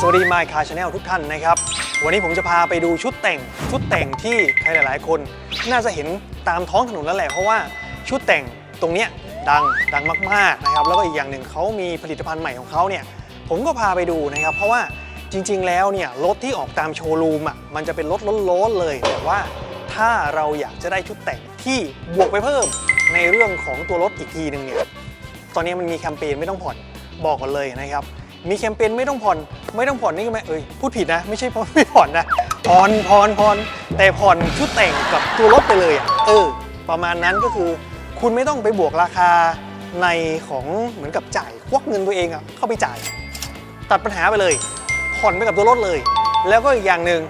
สวัสดี My Car Channel ทุกท่านนะครับ วันนี้ผมจะพาไปดูชุดแต่ง ชุดแต่งที่ใครหลาย ๆ คน น่าจะเห็นตามท้องถนนแล้วแหละเพราะว่าชุดแต่งตรงเนี้ยดังดังมาก ๆ นะครับ แล้วก็อีกอย่างหนึ่งเขามีผลิตภัณฑ์ใหม่ของเขาเนี่ยผมก็พาไปดูนะครับ เพราะว่าจริง ๆ แล้วเนี่ยรถที่ออกตามโชว์รูมอะมันจะเป็นรถล้นๆเลย แต่ว่าถ้าเราอยากจะได้ชุดแต่งที่บวกไปเพิ่มในเรื่องของตัวรถอีกทีหนึ่งเนี่ยตอนนี้มันมีแคมเปญไม่ต้องผ่อนบอกก่อนเลยนะครับ มีแคมเปญไม่ต้องผ่อน ไม่ต้องผ่อนนี่ก็ไม่เอ้ยพูดผิดนะ ไม่ใช่ไม่ผ่อนนะผ่อนผ่อนผ่อนแต่ผ่อนชุดแต่งกับตัวรถไปเลยอะเออ ประมาณนั้นก็คือคุณไม่ต้องไปบวกราคาในของเหมือนกับจ่ายควักเงินตัวเองอะเข้าไปจ่าย ตัดปัญหาไปเลย ผ่อนไปกับตัวรถเลย แล้วก็อีกอย่างหนึ่ง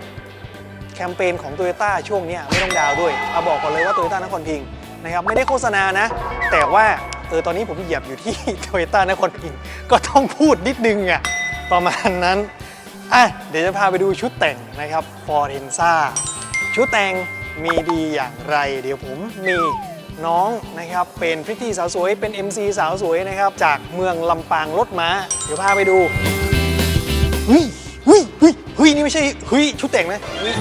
แคมเปญของ t o y ยต้ช่วงนี้ไม่ต้องดาวด้วยเอาบอกก่อนเลยว่า t o y ยต้นครพิงค์นะครับไม่ได้โฆษณานะ แต่ว่า เออตอนนี้ผมเหยียบอยู่ที่ t o y ยต้นครพิงค์ก็ต้องพูดนิดนึงอะประมาณนั้นอะเดี๋ยวจะพาไปดูชุดแต่งนะครับ f o r e n z a ชุดแต่งมีดีอย่างไร เดี๋ยวผมมีน้องนะครับเป็นพริตตี้สาวสวยเป็น MC สาวสวยนะครับ จากเมืองลำปางรถม้า เดี๋ยวพาไปดูเฮ้ยเฮ้ยเฮ้ยเฮ้ยนี่ไม่ใช่เฮ้ยชุดแต่งนะเฮ้ย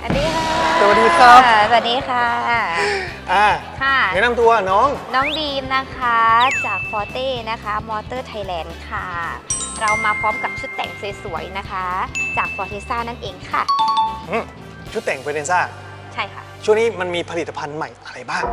สวัสดีค่ะ สวัสดีครับ สวัสดีค่ะ อ่าค่ะ แนะนำตัวน้องน้องดีมนะคะจากฟอร์เต้นะคะมอเตอร์ไทยแลนด์ค่ะ เรามาพร้อมกับชุดแต่งสวยๆนะคะ จากฟอร์เทซ่านั่นเองค่ะ อืมชุดแต่งเฟรนซ่า ใช่ค่ะ ช่วงนี้มันมีผลิตภัณฑ์ใหม่อะไรบ้าง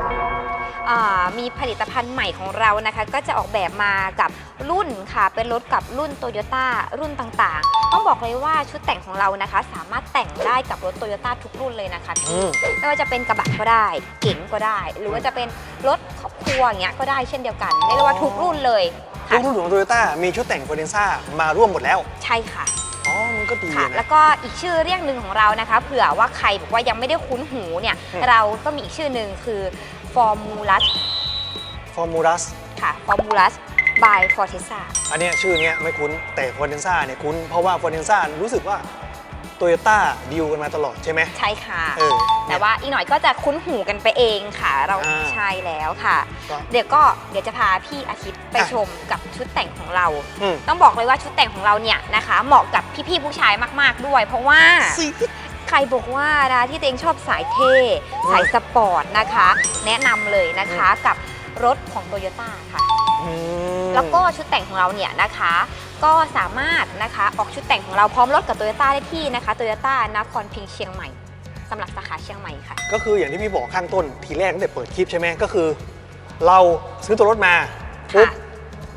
อ่ามีผลิตภัณฑ์ใหม่ของเรานะคะ ก็จะออกแบบมากับรุ่นค่ะ เป็นรถกับรุ่นโตโยต้ารุ่นต่างๆ ต้องบอกเลยว่าชุดแต่งของเรานะคะ สามารถแต่งได้กับรถโตโยต้าทุกรุ่นเลยนะคะอืพี่มไม่ว่าจะเป็นกระบะก็ได้ เก๋งก็ได้ หรือว่าจะเป็นรถครอบครัวอย่างเงี้ยก็ได้เช่นเดียวกันเรียกได้ว่าทุกรุ่นเลยทุค่ะกรุ่นของโตโยต้ามีชุดแต่งเฟรนซ่ามาร่วมหมดแล้ว ใช่ค่ะอ๋อมัน ก็ดีค่ะ นะ แล้วก็อีกชื่อเรียกหนึ่งของเรานะคะ เผื่อว่าใครบอกว่ายังไม่ได้คุ้นหูเนี่ย อืม เราก็มีอีกชื่อหนึ่งคือ Formulas ฟอร์มูลัส ค่ะ Formulas by Fortesa อันเนี้ยชื่อเนี้ยไม่คุ้น แต่เฟรนซ่าเนี่ยคุ้น เพราะว่าเฟรนซ่ารู้สึกว่าโตโยต้าดีลกันมาตลอดใช่ไหมใช่ค่ะ เออ แต่ว่าอีกหน่อยก็จะคุ้นหูกันไปเองค่ะเราอ่าใช่แล้วค่ะ ก็เดี๋ยวก็เดี๋ยวจะพาพี่อาทิตย์ไปอะ ชมกับชุดแต่งของเรา อืมต้องบอกเลยว่าชุดแต่งของเราเนี่ยนะคะ เหมาะกับพี่ๆผู้ชายมากๆด้วย เพราะว่า สีใครบอกว่านะที่ตัวเองชอบสายเท่ สายสปอร์ตนะคะ แนะนำเลยนะคะกับรถของโตโยต้าค่ะ อืม แล้วก็ชุดแต่งของเราเนี่ยนะคะ ก็สามารถนะคะออกชุดแต่งของเราพร้อมรถกับโตโยต้าได้ที่นะคะโตโยต้านครพิงค์เชียงใหม่ สำหรับสาขาเชียงใหม่ค่ะ ก็คืออย่างที่พี่บอกข้างต้นทีแรกตั้งแต่เปิดคลิปใช่ไหมก็คือ เราซื้อตัวรถมาปุ๊บค่ะ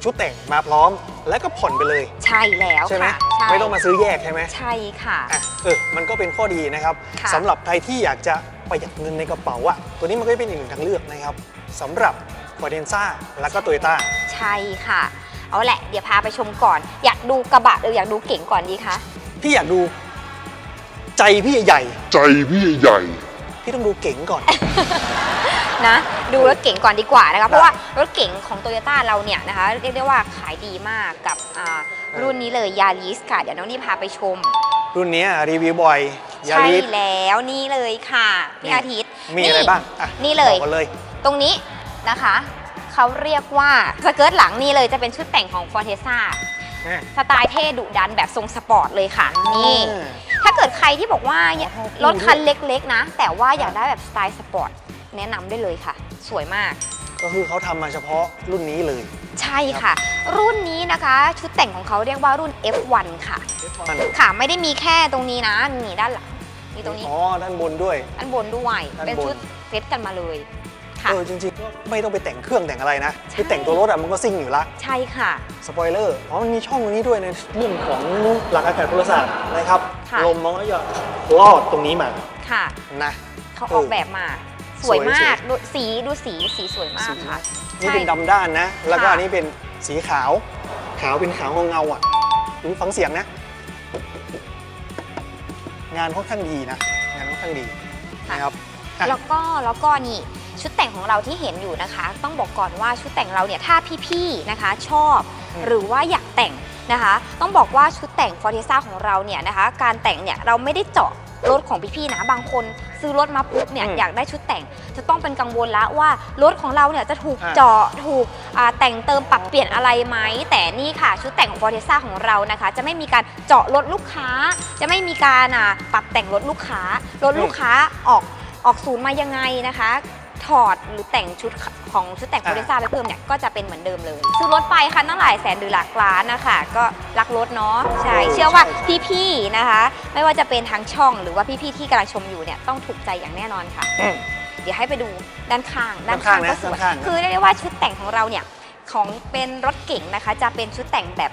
ชุดแต่งมาพร้อม แล้วก็ผ่อนไปเลย ใช่แล้วใช่ไหมค่ะใช่ไม่ต้องมาซื้อแยกใช่ไหมใช่ค่ะ อะเออมันก็เป็นข้อดีนะครับค่ะ สำหรับใครที่อยากจะประหยัดเงินในกระเป๋าอะตัวนี้มันก็เป็นอีกหนึ่งทางเลือกนะครับสำหรับฟอร์เดนซ่าแล้วก็โตโยต้าใช่ค่ะ เอาแหละ เดี๋ยวพาไปชมก่อน อยากดูกระบะหรืออยากดูเก๋งก่อนดีคะ พี่อยากดู ใจพี่ใหญ่ ใจพี่ใหญ่ พี่ต้องดูเก๋งก่อน นะดูรถเก๋งก่อนดีกว่านะคะเพราะว่ารถเก๋งของโตโยต้าเราเนี่ยนะคะเรียกได้ว่าขายดีมากกับอ่ารุ่นนี้เลยยาริสค่ะ เดี๋ยวน้องนี่พาไปชม รุ่นเนี้ยรีวิวบ่อยยาใช่ริส แล้วนี่เลยค่ะพี่นี่อาทิตย์มีอะไรบ้างอะนี่เลย บอกกันเลย ตรงนี้นะคะ เขาเรียกว่าสเกิร์ตหลังนี่เลยจะเป็นชุดแต่งของ f o r t e s a อะ สไตล์เท่ดุดันแบบทรงสปอร์ตเลยค่ะ นี่อ่าถ้าเกิดใครที่บอกว่าอ๋อรถคันเล็กๆนะ แต่ว่าอยากได้แบบสไตล์สปอร์ตแนะนำได้เลยค่ะ สวยมาก ก็คือเขาทำมาเฉพาะรุ่นนี้เลย ใช่ค่ะ รุ่นนี้นะคะ ชุดแต่งของเขาเรียกว่ารุ่น F1 ค่ะมันค่ะไม่ได้มีแค่ตรงนี้นะนี่ด้านหลังนี่ตรงนี้อ๋อด้านบนด้วยด้านบนด้วยด้านบนเป็นชุดเซตกันมาเลย ค่ะ เออจริงๆก็ไม่ต้องไปแต่งเครื่องแต่งอะไรนะใช่คือแต่งตัวรถอะมันก็ซิ่งอยู่ละใช่ค่ะ สปอยเลอร์อ๋อมันมีช่องตรงนี้ด้วยในเรื่องของหลักอากาศพลศาสตร์นะครับค่ะ ลมมันก็จะลอดตรงนี้มาค่ะ นะ เขาเออออกแบบมา สวยสวยมากสวยดูสีดูสีสีสวยมากสีค่ะนี่ใช่เป็นดำด้านนะ แล้วก็ค่ะอันนี้เป็นสีขาว ขาวเป็นขาวเงาๆอะดูฟังเสียงนะ งานค่อนข้างดีนะ งานค่อนข้างดีค่ะนะครับอะ แล้วก็แล้วก็นี่ ชุดแต่งของเราที่เห็นอยู่นะคะ ต้องบอกก่อนว่าชุดแต่งเราเนี่ยถ้าพี่ๆนะคะชอบอืมหรือว่าอยากแต่งนะคะ ต้องบอกว่าชุดแต่งฟอร์เทซ่าของเราเนี่ยนะคะ การแต่งเนี่ยเราไม่ได้เจาะรถของพี่ๆนะบางคนซื้อรถมาปุ๊บเนี่ยอืมอยากได้ชุดแต่ง จะต้องเป็นกังวลละว่ารถของเราเนี่ยจะถูกอ่าเจาะถูกอ่าแต่งเติมปรับเปลี่ยนอะไรไหมแต่นี่ค่ะชุดแต่งของ f o r t e s a ของเรานะคะ จะไม่มีการเจาะรถลูกค้า จะไม่มีการอ่าปรับแต่งรถลูกค้ารถลูกค้าออกออกศูนย์มายังไงนะคะ ถอดหรือแต่งชุดของชุดแต่ง f o r t e s a ไปเพิ่มเนี่ยก็จะเป็นเหมือนเดิมเลยซื้อรถไปคันตั้งหลายแสนหรือหลักล้านนะคะก็รักรถเนาะใช่เออเชื่อว่าใช่พี่ๆนะคะ ไม่ว่าจะเป็นทางช่องหรือว่าพี่ๆที่กำลังชมอยู่เนี่ยต้องถูกใจอย่างแน่นอนค่ะอืมเดี๋ยวให้ไปดูด้านข้างด้านข้างนะก็สวยด้านข้างนะคือเรียกได้ว่าชุดแต่งของเราเนี่ยของเป็นรถเก๋งนะคะ จะเป็นชุดแต่งแบบ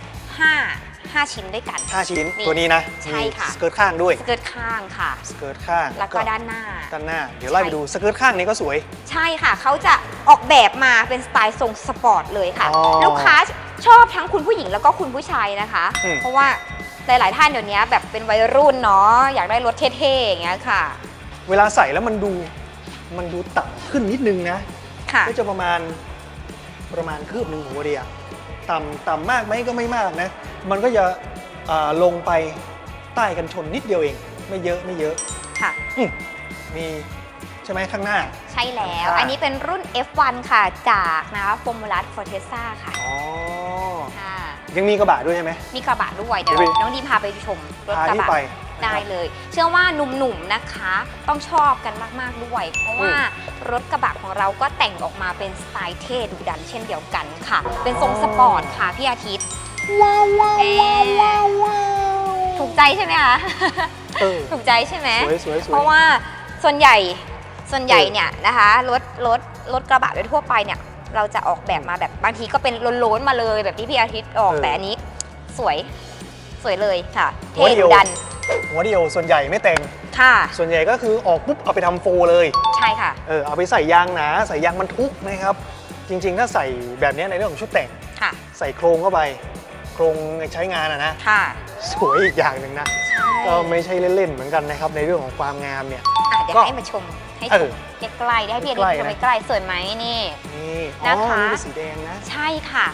5 5 ชิ้นด้วยกันห้าชิ้นนี่ตัวนี้นะใช่ค่ะมีสเกิร์ตข้างด้วย สเกิร์ตข้างค่ะ สเกิร์ตข้าง แล้วก็ด้านหน้า ด้านหน้า เดี๋ยวไล่ใช่ไปดูสเกิร์ตข้างนี้ก็สวย ใช่ค่ะ เขาจะออกแบบมาเป็นสไตล์ทรงสปอร์ตเลยค่ะอ๋อลูกค้าชอบทั้งคุณผู้หญิงแล้วก็คุณผู้ชายนะคะอืมเพราะว่าหลายๆท่านเดี๋ยวนี้แบบเป็นวัยรุ่นเนาะอยากได้รถเท่ๆอย่างเงี้ยค่ะ เวลาใส่แล้วมันดูมันดูต่ำขึ้นนิดนึงนะค่ะก็จะประมาณประมาณคืบหนึ่งหัวเดีย ต่ำต่ำมากไหมก็ไม่มากนะ มันก็จะอ่าลงไปใต้กันชนนิดเดียวเอง ไม่เยอะไม่เยอะค่ะอืมมีใช่ไหมข้างหน้า ใช่แล้วค่ะอันนี้เป็นรุ่น F1 ค่ะจากนะคะฟอร์มูล่าฟอร์เทซ่าค่ะอ๋อค่ะยังมีกระบะด้วยใช่ไหมมีกระบะด้วยเดี๋ยวเดี๋ยวไปน้องดีพาไปชมรถพากระที่บะ ไปได้เลย เชื่อว่าหนุ่มๆนะคะ ต้องชอบกันมากๆด้วย เพราะว่ารถกระบะของเราก็แต่งออกมาเป็นสไตล์เท่ดุดันเช่นเดียวกันค่ะ เป็นทรงสปอร์ตค่ะพี่อาทิตย์ว้าวว้าวว้าวว้าวว้าวถูกใจใช่ไหมคะเออถูกใจใช่ไหมสวยสวยสวยเพราะว่าส่วนใหญ่ส่วนใหญ่เออเนี่ยนะคะรถรถรถกระบะโดยทั่วไปเนี่ยเราจะออกแบบมาแบบบางทีก็เป็นโล้นๆมาเลยแบบที่พี่อาทิตย์ออกเออแต่อันนี้ สวยสวยเลยค่ะหัวเท่เดียวดุดัน หัวเดียวส่วนใหญ่ไม่แต่ง ค่ะ ส่วนใหญ่ก็คือออกปุ๊บเอาไปทำโฟร์เลย ใช่ค่ะ เออเอาไปใส่ยางหนาใส่ยางบรรทุกนะครับ จริง ๆ ถ้าใส่แบบนี้ในเรื่องของชุดแต่ง ค่ะ ใส่โครงเข้าไป โครงใช้งานอะนะ ค่ะ สวยอีกอย่างหนึ่งนะ ใช่ก็ไม่ใช่เล่น ๆ เหมือนกันนะครับ ในเรื่องของความงามเนี่ย อะเดี๋ยวก็ให้มาชม ให้เอชอมใกล้ๆได้ให้พี่อาทิตย์ใกล้ชมนะ ใกล้ๆสวยไหมนี่ นี่ อ๋อนะคะ นี่เป็นสีแดงนะ ใช่ค่ะ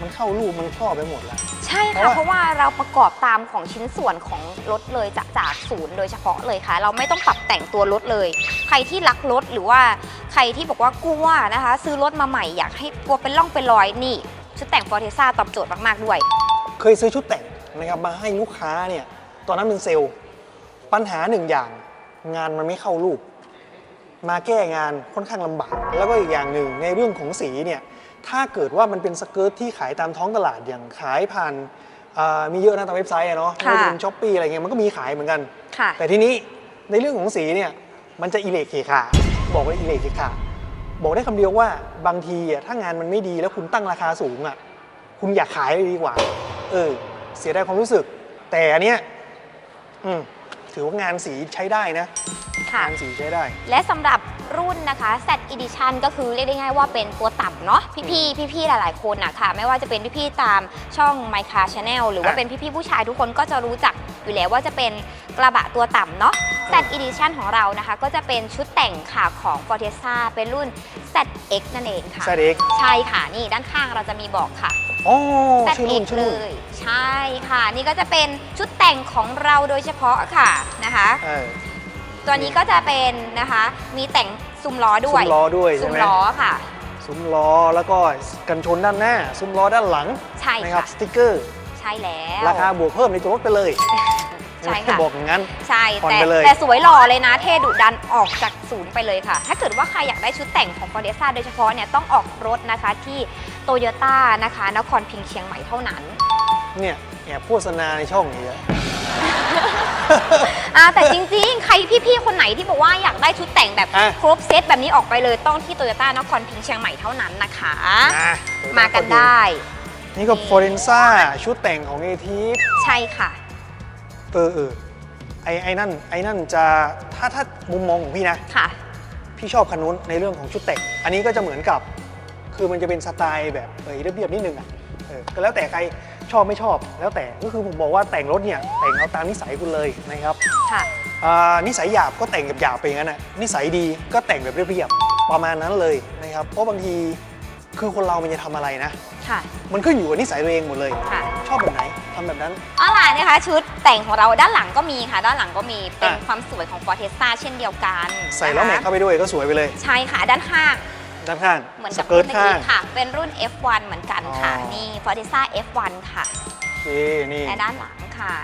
มันเข้ารูปมันครอบไปหมดแล้วใช่ค่ะ เพเพราะราะว่าว่าเราประกอบตามของชิ้นส่วนของรถเลยจากจากศูนย์โดยเฉพาะเลยค่ะ เราไม่ต้องปรับแต่งตัวรถเลย ใครที่รักรถหรือว่าใครที่บอกว่ากลัวนะคะ ซื้อรถมาใหม่อยากให้กลัวเป็นร่องเป็นรอยนี่ชุดแต่งฟอร์เทซ่าตอบโจทย์มากๆด้วย เคยซื้อชุดแต่งนะครับมาให้ลูกค้าเนี่ยตอนนั้นเป็นเซลล์ ปัญหาหนึ่งอย่างงานมันไม่เข้ารูป มาแก้งานค่อนข้างลำบาก แล้วก็อีกอย่างหนึ่งในเรื่องของสีเนี่ย ถ้าเกิดว่ามันเป็นสเกิร์ตที่ขายตามท้องตลาดอย่างขายผ่านอ่ามีเยอะนะตามเว็บไซต์อะเนาะไม่ว่าจะเป็นช้อปปี้อะไรเงี้ยมันก็มีขายเหมือนกันค่ะแต่ทีนี้ในเรื่องของสีเนี่ยมันจะอิเล็กเคขาบอกว่าอิเล็กเคขาบอกได้คำเดียวว่าบางทีอะถ้างานมันไม่ดีแล้วคุณตั้งราคาสูงอะคุณอยากขายเลยดีกว่า เออ เสียดายความรู้สึก แต่อันเนี้ยอืมถือว่างานสีใช้ได้นะค่ะงานสีใช้ได้ และสำหรับ รุ่นนะคะ Z Edition ก็คือเรียกได้ง่ายว่าเป็นตัวต่ำเนาะพี่ๆพี่ๆหลายๆคนนะค่ะ ไม่ว่าจะเป็นพี่ๆตามช่อง My Car Channel หรือว่าอะเป็นพี่ๆผู้ชายทุกคนก็จะรู้จักอยู่แล้วว่าจะเป็นกระบะตัวต่ำเนาะ Z Edition ของเรานะคะ ก็จะเป็นชุดแต่งค่ะของ Fortesa เป็นรุ่น ZX นั่นเองค่ะแซดเอ็กใช่ค่ะนี่ด้านข้างเราจะมีบอกค่ะอ๋อชื่อ ZX รุ่นชื่อเลรุ่นยใช่ค่ะ นี่ก็จะเป็นชุดแต่งของเราโดยเฉพาะค่ะนะคะเออ ตัวนี้ก็จะเป็นนะคะ มีแต่งซุ้มล้อด้วย ซุ้มล้อด้วยซุ้ใช่มไหม ล้อค่ะ ซุ้มล้อแล้วก็กันชนด้านหน้า ซุ้มล้อด้านหลังใช่นะครับค่ะสติกเกอร์ ใช่แล้ว ราคาบวกเพิ่มในตัวรถไปเลยใช่ค่ะ บอกอย่างนั้น ใช่ผ่อนแต่ไปเลย แต่สวยหล่อเลยนะ เท่ดุดันออกจากศูนย์ไปเลยค่ะ ถ้าเกิดว่าใครอยากได้ชุดแต่งของ f o r d e s a โดยเฉพาะเนี่ยต้องออกรถนะคะที่โตโยต้านะคะนครพิงค์เชียงใหม่เท่านั้น เนี่ยแอบโฆษณาในช่องนี้อะ อ่าแต่จริงๆใคร พี่ๆคนไหนที่บอกว่าอยากได้ชุดแต่งแบบอะ ครบเซตแบบนี้ออกไปเลยต้องที่โตโยต้านครพิงค์เชียงใหม่เท่านั้นนะคะนะมากันได้ นี่ก็ฟอร์เรนซ่าชุดแต่งของเอทีฟใช่ค่ะ เออเออไอไอนั่นไอนั่นจะถ้าถ้ามุมมองของพี่นะ ค่ะ พี่ชอบคันนู้นในเรื่องของชุดแต่ง อันนี้ก็จะเหมือนกับ คือมันจะเป็นสไตล์แบบเออเรียบๆนิดนึงอะเออก็แล้วแต่ใครชอบไม่ชอบ แล้วแต่ก็คือผมบอกว่าแต่งรถเนี่ย แต่งเอาตามนิสัยคุณเลยนะครับ ค่ะอ่า นิสัยหยาบก็แต่งกับหยาบไปอย่างนั้นน่ะนิสัยดีก็แต่งแบบเรียบๆประมาณนั้นเลยนะครับเพราะบางทีคือคนเรามันจะทำอะไรนะ ค่ะ มันขึ้นอยู่กับนิสัยตัวเองหมดเลย ค่ะ ชอบแบบไหนทำแบบนั้นเอาล่ะนะคะ ชุดแต่งของเราด้านหลังก็มีค่ะ ด้านหลังก็มี เป็นอะความสวยของฟอร์เทซ่าเช่นเดียวกัน ใส่ล้อแม็กนะคะเข้าไปด้วยก็สวยไปเลย ใช่ค่ะ ด้านข้าง ด้านข้าง เหมือนสกับเกิร์ตรุ่นข้างนี้ค่ะ เป็นรุ่น F1 เหมือนกันค่ะอ๋อนี่ Forteza F1 ค่ะโอเคนี่และด้านหลังค่ะ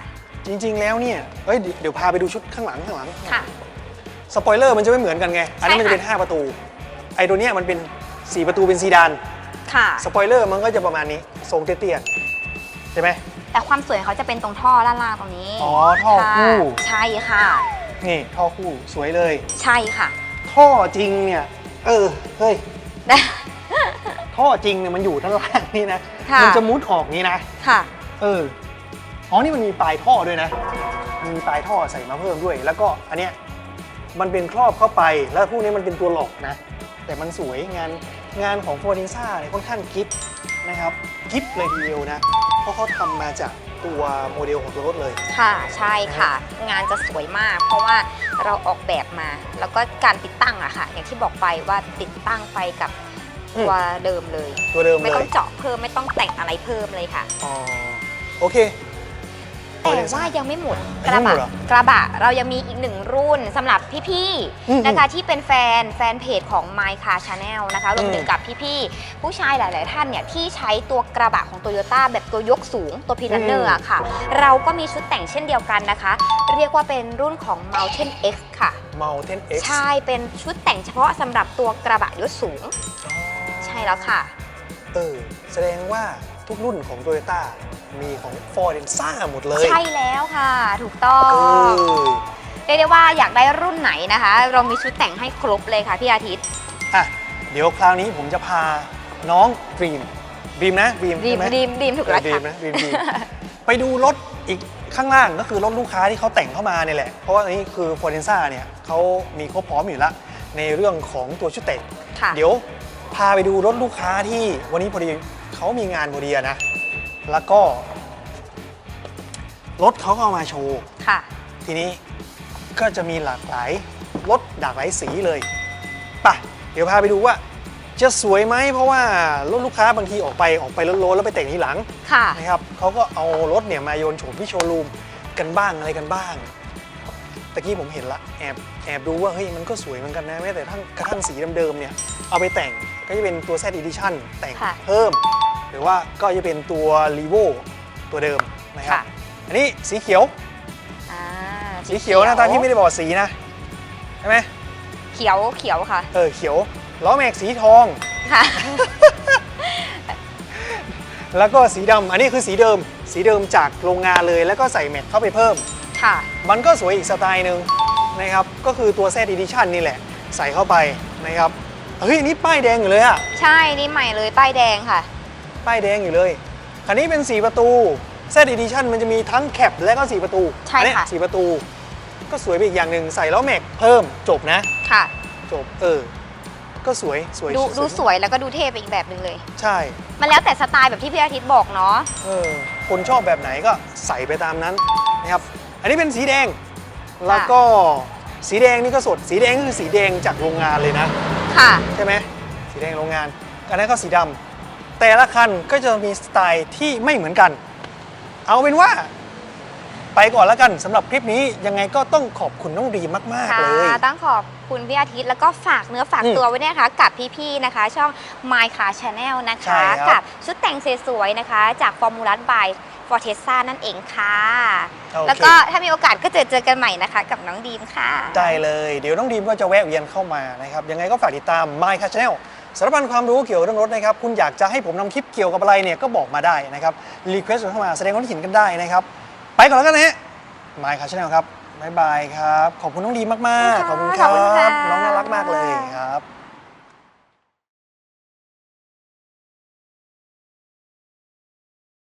จริง ๆ แล้วเนี่ยเอ้ยเดี๋ยวเดี๋ยวพาไปดูชุดข้างหลังข้างหลัง ค่ะ สปอยเลอร์มันจะไม่เหมือนกันไง อันนี้มันจะเป็นใช่ค่ะ5ประตู ไอ้ตัวเนี้ยมันเป็น 4 ประตูเป็นซีดาน ค่ะ สปอยเลอร์มันก็จะประมาณนี้ ทรงเตี้ยๆใช่ไหม แต่ความสวยเขาจะเป็นตรงท่อด้านล่างตรงนี้อ๋อท่อค่ะคู่ใช่ค่ะ นี่ท่อคู่สวยเลย ใช่ค่ะ ท่อจริงเนี่ย เออ เฮ้ยท่อจริงเนี่ยมันอยู่ด้านล่างนี่นะ ค่ะ มัจะมุดออกนี้นะ ค่ะ เออ อ๋อ นี่มันมีปลายท่อด้วยนะ มีปลายท่อใส่มาเพิ่มด้วย แล้วก็อันเนี้ยมันเป็นครอบเข้าไป แล้วพวกนี้มันเป็นตัวหลอกนะ แต่มันสวยงานงานของ f o r d ิ n ซ่าเนี่ยค่อนข้างกิฟนะครับกิฟเลยทีเดียวนะ เพราะเขาทำมาจากตัวโมเดลของตัวรถเลย ค่ะใช่ค่ะ งานจะสวยมาก เพราะว่าเราออกแบบมา แล้วก็การติดตั้งอะค่ะ อย่างที่บอกไปว่าติดตั้งไปกับอืมตัวเดิมเลย ตัวเดิมไม่เลต้อยงเจาะเพิ่มไม่ต้องแต่งอะไรเพิ่มเลยค่ะ อ๋อ โอเค แต่ว่ายังไม่หมดกยังระไม่หมบะดเหรอกระบะเรายังมีอีกหนึ่งรุ่นสำหรับพี่อืมๆนะคะที่เป็นแฟนแฟนเพจของ My Car Channel นะคะรวมถึงอืมกับพี่ๆผู้ชายหลาย ๆ ท่านเนี่ยที่ใช้ตัวกระบะของ Toyota แบบตัวยกสูงตัวพีนันเนอร์ค่ะ เราก็มีชุดแต่งเช่นเดียวกันนะคะ เรียกว่าเป็นรุ่นของ Mountain X ค่ะ Mountain X ใช่เป็นชุดแต่งเฉพาะสำหรับตัวกระบะยศสูงอ๋อใช่แล้วค่ะเออแสดงว่า ทุกรุ่นของ Toyota มีของ f o r d ิ n ซ่าหมดเลยใช่แล้วค่ะ ถูกต้อเอง อเรียกได้ว่าอยากได้รุ่นไหนนะคะ เรามีชุดแต่งให้ครบเลยค่ะพี่อาทิตย์ อะเดี๋ยวคราวนี้ผมจะพาน้องดรีมดรีมนะดรีมดีมใช่ไหมดีมดีมถูกแล้วดรีค่ะ มนะดรีมดรีม ไปดูรถอีกข้างล่างก็คือรถลูกค้าที่เขาแต่งเข้ามาเนี่ยแหละ เพราะว่าอันนี้คือ f o r d ิ n ซ่าเนี่ยเขามีครบพร้อมอยู่แล้วในเรื่องของตัวชุดแต่ง ค่ะ เดี๋ยวพาไปดูรถลูกค้าที่วันนี้พอดี เขามีงานพอดีอะนะ แล้วก็ รถเขาก็เอามาโชว์ ค่ะ ทีนี้ก็จะมีหลากหลายรถหลากหลายสีเลยไป่ะ เดี๋ยวพาไปดูว่า จะสวยไหมเพราะว่ารถลูกค้าบางทีออกไปออกไปรถๆแล้วไปแต่งทีหลังค่ะ นะครับเขาก็เอารถเนี่ยมาโยนโฉมที่โชว์รูมกันบ้างอะไรกันบ้างตะกี้ผมเห็นละแอบแอบดูว่าเฮ้ยมันก็สวยเหมือนกันนะแม้แต่ทั้งกระทั่งสีเดิมๆเนี่ย เอาไปแต่งก็จะเป็นตัว Z Edition แต่งค่ะเพิ่ม หรือว่าก็จะเป็นตัว r e v o ตัวเดิมนะครับ ค่ะ อันนี้สีเขียว อ่าสีเขียวหน้าตาที่ไม่ได้บอกสีนะ ใช่ไหมเขียวเขียวค่ะเออเขียว ล้อแม็กสีทอง ค่ะ แล้วก็สีดำอันนี้คือสีเดิม สีเดิมจากโรงงานเลย แล้วก็ใส่แม็กเข้าไปเพิ่ม ค่ะ มันก็สวยอีกสไตล์หนึ่งนะครับ ก็คือตัว Z Edition นี่แหละ ใส่เข้าไปนะครับ เฮ้ยอันนี่ป้ายแดงอยู่เลยอะใช่นี่ใหม่เลยป้ายแดงค่ะ ป้ายแดงอยู่เลย คันนี้เป็น 4 ประตู Z Edition มันจะมีทั้งแคปและก็ 4 ประตูใช่อัเนี้ยค่ะ4ประตู ก็สวยไปอีกอย่างหนึ่งใส่แล้วแม็กเพิ่มจบนะ ค่ะ จบเออ ก็สวยสวยดูดูมากสวยแล้วก็ดูเท่ไปอีกแบบหนึ่งเลย ใช่ มันแล้วแต่สไตล์แบบที่พี่อาทิตย์บอกเนาะ เออคนชอบแบบไหนก็ใส่ไปตามนั้นนะครับ อันนี้เป็นสีแดง แล้วก็สีแดงนี่ก็สด สีแดงก็คือสีแดงจากโรงงานเลยนะ ค่ะ ใช่ไหม สีแดงโรงงานอันนั้นก็สีดำ แต่ละคันก็จะมีสไตล์ที่ไม่เหมือนกัน เอาเป็นว่า ไปก่อนแล้วกันสำหรับคลิปนี้ยังไงก็ต้องขอบคุณน้องดีมาก ๆ ค่ะเลย ต้องขอบคุณพี่อาทิตย์แล้วก็ฝากเนื้อฝากอืมตัวไว้เนี่ยนะคะ กับพี่ๆนะคะ ช่อง My Car Channel นะใช่คะ ครับ กับชุดแต่งสวยๆนะคะ จากฟอร์มูลัสบายฟอร์เทซ่านั่นเองค่ะ โอเคแล้วก็ถ้ามีโอกาสก็เจอเจอกันใหม่นะคะ กับน้องดีมค่ะ ได้เลย เดี๋ยวน้องดีมก็จะแวะเวียนเข้ามานะครับ ยังไงก็ฝากติดตาม My Car Channel สารพันความรู้เกี่ยวกับเรื่องรถนะครับ คุณอยากจะให้ผมนำคลิปเกี่ยวกับอะไรเนี่ยก็บอกมาได้นะครับ รีเควสเข้ามาแสดงความคิดเห็นกันได้นะครับ ไปก่อนแล้วกันนะฮะ My Car Channel ครับบ๊ายบายครับ ขอบคุณน้องดีมากๆ ขอบคุณคขรัอบคุณค่ะบน้องน่ารักมากเลย